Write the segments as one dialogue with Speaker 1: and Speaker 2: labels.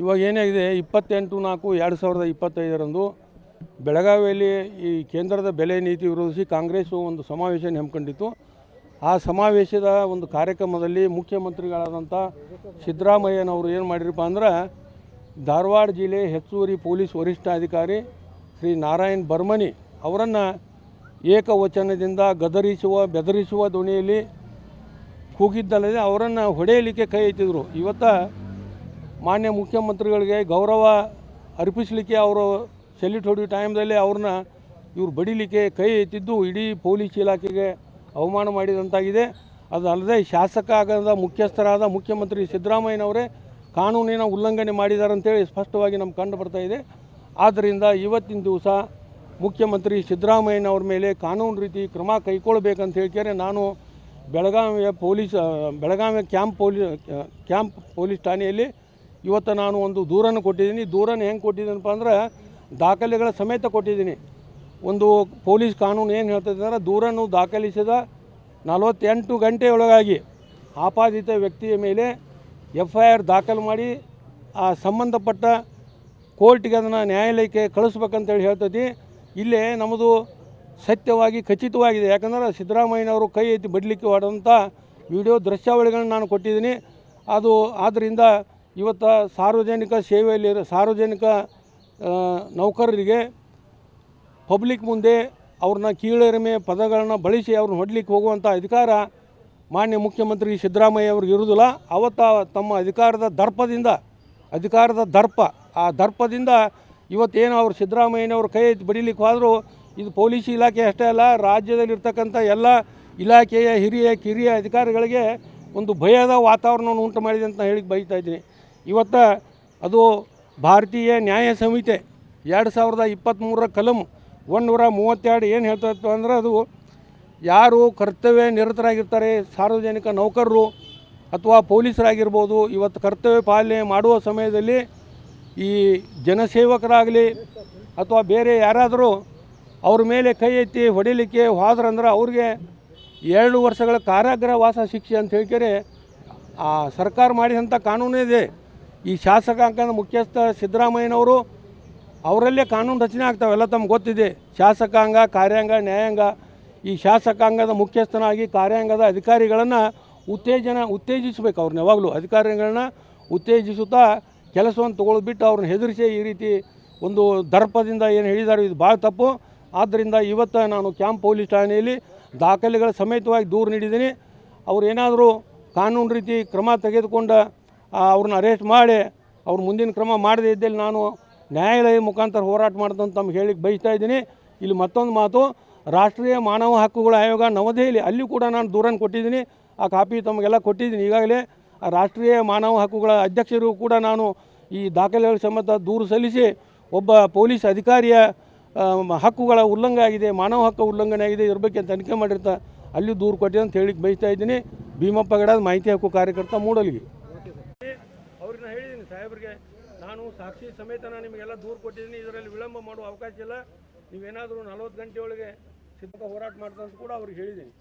Speaker 1: ಇವಾಗ ಏನಾಗಿದೆ, ಇಪ್ಪತ್ತೆಂಟು ನಾಲ್ಕು ಎರಡು ಸಾವಿರದ ಇಪ್ಪತ್ತೈದರಂದು ಬೆಳಗಾವಿಯಲ್ಲಿ ಈ ಕೇಂದ್ರದ ಬೆಲೆ ನೀತಿ ವಿರೋಧಿಸಿ ಕಾಂಗ್ರೆಸ್ಸು ಒಂದು ಸಮಾವೇಶ ಹಮ್ಮಿಕೊಂಡಿತ್ತು. ಆ ಸಮಾವೇಶದ ಒಂದು ಕಾರ್ಯಕ್ರಮದಲ್ಲಿ ಮುಖ್ಯಮಂತ್ರಿಗಳಾದಂಥ ಸಿದ್ದರಾಮಯ್ಯನವರು ಏನು ಮಾಡಿರಪ್ಪ ಅಂದ್ರೆ, ಧಾರವಾಡ ಜಿಲ್ಲೆ ಹೆಚ್ಚುವರಿ ಪೊಲೀಸ್ ವರಿಷ್ಠಾಧಿಕಾರಿ ಶ್ರೀ ನಾರಾಯಣ್ ಬರ್ಮನಿ ಅವರನ್ನು ಏಕವಚನದಿಂದ ಗದರಿಸುವ, ಬೆದರಿಸುವ ದೋಣಿಯಲ್ಲಿ ಕೂಗಿದ್ದಲ್ಲದೆ ಅವರನ್ನು ಹೊಡೆಯಲಿಕ್ಕೆ ಕೈ ಎತ್ತಿದ್ರು. ಇವತ್ತು ಮಾನ್ಯ ಮುಖ್ಯಮಂತ್ರಿಗಳಿಗೆ ಗೌರವ ಅರ್ಪಿಸಲಿಕ್ಕೆ ಅವರು ಸೆಲ್ಯೂಟ್ ಹೊಡೆಯೋ ಟೈಮ್ದಲ್ಲಿ ಅವ್ರನ್ನ ಇವ್ರು ಬಡಿಲಿಕ್ಕೆ ಕೈ ಎತ್ತಿದ್ದು ಇಡೀ ಪೊಲೀಸ್ ಇಲಾಖೆಗೆ ಅವಮಾನ ಮಾಡಿದಂತಾಗಿದೆ. ಅದಲ್ಲದೆ ಶಾಸಕ ಆಗದ ಮುಖ್ಯಸ್ಥರಾದ ಮುಖ್ಯಮಂತ್ರಿ ಸಿದ್ದರಾಮಯ್ಯನವರೇ ಕಾನೂನಿನ ಉಲ್ಲಂಘನೆ ಮಾಡಿದ್ದಾರೆ ಅಂತೇಳಿ ಸ್ಪಷ್ಟವಾಗಿ ನಮ್ಗೆ ಕಂಡು ಬರ್ತಾ ಇದೆ. ಆದ್ದರಿಂದ ಇವತ್ತಿನ ದಿವಸ ಮುಖ್ಯಮಂತ್ರಿ ಸಿದ್ದರಾಮಯ್ಯನವ್ರ ಮೇಲೆ ಕಾನೂನು ರೀತಿ ಕ್ರಮ ಕೈಗೊಳ್ಬೇಕಂತ ಹೇಳ್ತಾರೆ ನಾನು ಬೆಳಗಾವಿಯ ಪೊಲೀಸ್, ಬೆಳಗಾವಿಯ ಕ್ಯಾಂಪ್ ಪೊಲೀ, ಕ್ಯಾಂಪ್ ಪೊಲೀಸ್ ಠಾಣೆಯಲ್ಲಿ ಇವತ್ತು ನಾನು ಒಂದು ದೂರನ್ನು ಕೊಟ್ಟಿದ್ದೀನಿ. ದೂರನ್ನು ಹೆಂಗೆ ಕೊಟ್ಟಿದ್ದೀನಪ್ಪ ಅಂದ್ರೆ ದಾಖಲೆಗಳ ಸಮೇತ ಕೊಟ್ಟಿದ್ದೀನಿ. ಒಂದು ಪೊಲೀಸ್ ಕಾನೂನು ಏನು ಹೇಳ್ತದೆ ಅಂದರೆ ದೂರನ್ನು ದಾಖಲಿಸಿದ ನಲವತ್ತೆಂಟು ಗಂಟೆಯೊಳಗಾಗಿ ಆಪಾದಿತ ವ್ಯಕ್ತಿಯ ಮೇಲೆ ಎಫ್ ಐ ಆರ್ ದಾಖಲು ಮಾಡಿ, ಆ ಸಂಬಂಧಪಟ್ಟ ಕೋರ್ಟ್ಗೆ ಅದನ್ನು ನ್ಯಾಯಾಲಯಕ್ಕೆ ಕಳಿಸ್ಬೇಕಂತೇಳಿ ಹೇಳ್ತೈತಿ ಇಲ್ಲೇ ನಮ್ಮದು ಸತ್ಯವಾಗಿ ಖಚಿತವಾಗಿದೆ. ಯಾಕಂದ್ರೆ ಸಿದ್ದರಾಮಯ್ಯನವರು ಕೈ ಎತ್ತಿ ಬಡಲಿಕ್ಕೆ ಹೊಡೆದಂಥ ವಿಡಿಯೋ ದೃಶ್ಯಾವಳಿಗಳನ್ನು ನಾನು ಕೊಟ್ಟಿದ್ದೀನಿ. ಅದು ಆದ್ದರಿಂದ ಇವತ್ತು ಸಾರ್ವಜನಿಕ ಸೇವೆಯಲ್ಲಿ ಸಾರ್ವಜನಿಕ ನೌಕರರಿಗೆ ಪಬ್ಲಿಕ್ ಮುಂದೆ ಅವ್ರನ್ನ ಕೀಳರಿಮೆ ಪದಗಳನ್ನ ಬಳಸಿ ಅವ್ರನ್ನ ಹೊಡ್ಲಿಕ್ಕೆ ಹೋಗುವಂಥ ಅಧಿಕಾರ ಮಾನ್ಯ ಮುಖ್ಯಮಂತ್ರಿ ಸಿದ್ದರಾಮಯ್ಯ ಅವ್ರಿಗೆ ಇರುವುದಿಲ್ಲ. ಅವತ್ತ ತಮ್ಮ ಅಧಿಕಾರದ ದರ್ಪದಿಂದ, ಅಧಿಕಾರದ ದರ್ಪ, ಆ ದರ್ಪದಿಂದ ಇವತ್ತೇನು ಅವರು ಸಿದ್ದರಾಮಯ್ಯನವ್ರ ಕೈ ಬಡಿಲಿಕ್ಕೆ ಹೋದರೂ, ಇದು ಪೊಲೀಸ್ ಇಲಾಖೆ ಅಷ್ಟೇ ಅಲ್ಲ, ರಾಜ್ಯದಲ್ಲಿರ್ತಕ್ಕಂಥ ಎಲ್ಲ ಇಲಾಖೆಯ ಹಿರಿಯ ಕಿರಿಯ ಅಧಿಕಾರಿಗಳಿಗೆ ಒಂದು ಭಯದ ವಾತಾವರಣವನ್ನು ಉಂಟು ಮಾಡಿದೆ ಅಂತ ಹೇಳಿ ಬೈತಾ ಇದ್ದೀನಿ. ಇವತ್ತು ಅದು ಭಾರತೀಯ ನ್ಯಾಯ ಸಂಹಿತೆ ಎರಡು ಸಾವಿರದ ಇಪ್ಪತ್ತ್ಮೂರರ ಕಲಂ ಒಂದೂರ ಮೂವತ್ತೆರಡು ಏನು ಹೇಳ್ತಾಯಿತ್ತು ಅಂದ್ರೆ ಅದು ಯಾರು ಕರ್ತವ್ಯ ನಿರತರಾಗಿರ್ತಾರೆ, ಸಾರ್ವಜನಿಕ ನೌಕರರು ಅಥವಾ ಪೊಲೀಸರಾಗಿರ್ಬೋದು, ಇವತ್ತು ಕರ್ತವ್ಯ ಪಾಲನೆ ಮಾಡುವ ಸಮಯದಲ್ಲಿ ಈ ಜನಸೇವಕರಾಗಲಿ ಅಥವಾ ಬೇರೆ ಯಾರಾದರೂ ಅವ್ರ ಮೇಲೆ ಕೈ ಎತ್ತಿ ಹೊಡಿಲಿಕ್ಕೆ ಹೋದ್ರಂದ್ರೆ ಅವ್ರಿಗೆ ಎರಡು ವರ್ಷಗಳ ಕಾರಾಗೃಹ ವಾಸ ಶಿಕ್ಷೆ ಅಂತ ಹೇಳ್ಕೇರಿ, ಆ ಸರ್ಕಾರ ಮಾಡಿದಂಥ ಕಾನೂನೇ ಇದೆ. ಈ ಶಾಸಕಾಂಗದ ಮುಖ್ಯಸ್ಥ ಸಿದ್ದರಾಮಯ್ಯನವರು ಅವರಲ್ಲೇ ಕಾನೂನು ರಚನೆ ಆಗ್ತಾವೆಲ್ಲ ತಮ್ಗೆ ಗೊತ್ತಿದೆ. ಶಾಸಕಾಂಗ, ಕಾರ್ಯಾಂಗ, ನ್ಯಾಯಾಂಗ, ಈ ಶಾಸಕಾಂಗದ ಮುಖ್ಯಸ್ಥನಾಗಿ ಕಾರ್ಯಾಂಗದ ಅಧಿಕಾರಿಗಳನ್ನು ಉತ್ತೇಜನ, ಉತ್ತೇಜಿಸಬೇಕು ಅವ್ರನ್ನ ಯಾವಾಗಲೂ. ಅಧಿಕಾರಿಗಳನ್ನ ಉತ್ತೇಜಿಸುತ್ತಾ ಕೆಲಸವನ್ನು ತೊಗೊಳ್ಬಿಟ್ಟು ಅವ್ರನ್ನ ಹೆದರಿಸಿ ಈ ರೀತಿ ಒಂದು ದರ್ಪದಿಂದ ಏನು ಹೇಳಿದ್ದಾರೆ ಇದು ಭಾಳ ತಪ್ಪು. ಆದ್ದರಿಂದ ಇವತ್ತು ನಾನು ಕ್ಯಾಂಪ್ ಪೊಲೀಸ್ ಠಾಣೆಯಲ್ಲಿ ದಾಖಲೆಗಳ ಸಮೇತವಾಗಿ ದೂರು ನೀಡಿದ್ದೀನಿ. ಅವ್ರು ಏನಾದರೂ ಕಾನೂನು ರೀತಿ ಕ್ರಮ ತೆಗೆದುಕೊಂಡು ಅವ್ರನ್ನ ಅರೆಸ್ಟ್ ಮಾಡಿ, ಅವ್ರ ಮುಂದಿನ ಕ್ರಮ ಮಾಡದೇ ಇದ್ದಲ್ಲಿ ನಾನು ನ್ಯಾಯಾಲಯ ಮುಖಾಂತರ ಹೋರಾಟ ಮಾಡ್ದಂತ ತಮ್ಗೆ ಹೇಳಿಕ್ಕೆ ಬಯಸ್ತಾ ಇದ್ದೀನಿ. ಇಲ್ಲಿ ಮತ್ತೊಂದು ಮಾತು, ರಾಷ್ಟ್ರೀಯ ಮಾನವ ಹಕ್ಕುಗಳ ಆಯೋಗ ನವದೆಹಲಿ ಅಲ್ಲಿ ಕೂಡ ನಾನು ದೂರನ್ನು ಕೊಟ್ಟಿದ್ದೀನಿ. ಆ ಕಾಪಿ ತಮಗೆಲ್ಲ ಕೊಟ್ಟಿದ್ದೀನಿ. ಈಗಾಗಲೇ ರಾಷ್ಟ್ರೀಯ ಮಾನವ ಹಕ್ಕುಗಳ ಅಧ್ಯಕ್ಷರು ಕೂಡ ನಾನು ಈ ದಾಖಲೆಗಳ ಸಮೇತ ದೂರು ಸಲ್ಲಿಸಿ, ಒಬ್ಬ ಪೊಲೀಸ್ ಅಧಿಕಾರಿಯ ಹಕ್ಕುಗಳ ಉಲ್ಲಂಘನೆ ಆಗಿದೆ, ಮಾನವ ಹಕ್ಕು ಉಲ್ಲಂಘನೆ ಆಗಿದೆ ಇದ್ರ ಬಗ್ಗೆ ತನಿಖೆ ಮಾಡಿರ್ತಾ ಅಲ್ಲಿ ದೂರು ಕೊಟ್ಟಿದೆ ಅಂತ ಹೇಳಿಕ್ಕೆ ಬಯಸ್ತಾ ಇದ್ದೀನಿ. ಭೀಮಪ್ಪ ಗಡದ ಮಾಹಿತಿ ಹಕ್ಕು ಕಾರ್ಯಕರ್ತ ಮೂಡಲ್ಗಿ ಅವ್ರನ್ನ ಹೇಳಿದ್ದೀನಿ ಸಾಹೇಬ್ರಿಗೆ ನಾನು ಸಾಕ್ಷಿ ಸಮೇತ ನಾನು ನಿಮಗೆಲ್ಲ ದೂರು ಕೊಟ್ಟಿದ್ದೀನಿ. ಇದರಲ್ಲಿ ವಿಳಂಬ ಮಾಡುವ ಅವಕಾಶ ಇಲ್ಲ. ನೀವೇನಾದರೂ ನಲವತ್ತು ಗಂಟೆ ಒಳಗೆ ಸಿದ್ಧ ಹೋರಾಟ ಮಾಡ್ತಾ ಅಂತ ಕೂಡ ಅವ್ರಿಗೆ ಹೇಳಿದ್ದೀನಿ.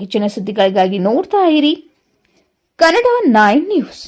Speaker 2: ಹೆಚ್ಚಿನ ಸುದ್ದಿಗಳಿಗಾಗಿ ನೋಡ್ತಾ ಇರಿ. Kannada nine news.